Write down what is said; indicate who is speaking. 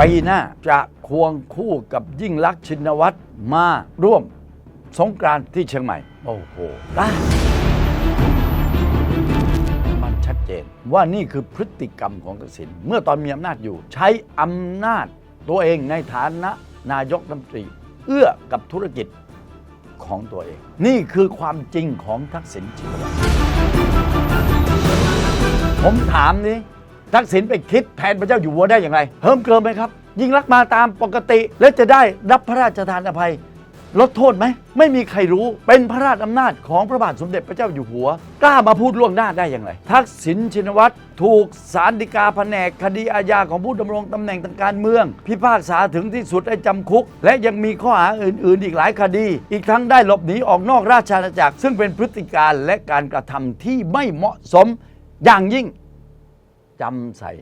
Speaker 1: ปีหน้าจะควงคู่กับยิ่งลักษณ์ชินวัตรมาร่วมสงกรานต์ที่เชียงใหม่ โอ้โหได้มันชัดเจนว่านี่คือพฤติกรรมของทักษิณเมื่อตอนมีอำนาจอยู่ ใช้อำนาจตัวเองในฐานะนายกรัฐมนตรี เอื้อกับธุรกิจของตัวเอง นี่คือความจริงของทักษิณชินวัตรผมถามนี้ ทักษิณไปคิดแทนพระเจ้าอยู่หัวได้อย่างไรเฮิมเกิมไหมครับ ยิ่งรักมาตามปกติ แล้วจะได้รับพระราชทานอภัย ลดโทษไหม ไม่มีใครรู้เป็นพระราชอำนาจของพระบาทสมเด็จพระเจ้าอยู่หัว กล้ามาพูดล่วงหน้าได้อย่างไร ทักษิณชินวัตรถูกสารฎีกาแผนกคดีอาญาของผู้ดำรงตำแหน่งทางการเมือง พิพากษาถึงที่สุดให้จำคุก และยังมีข้อหาอื่น ๆ อีกหลายคดี อีกทั้งได้หลบหนีออกนอกราชอาณาจักร ซึ่งเป็นพฤติการและการกระทำที่ไม่เหมาะสมอย่างยิ่ง จำใส่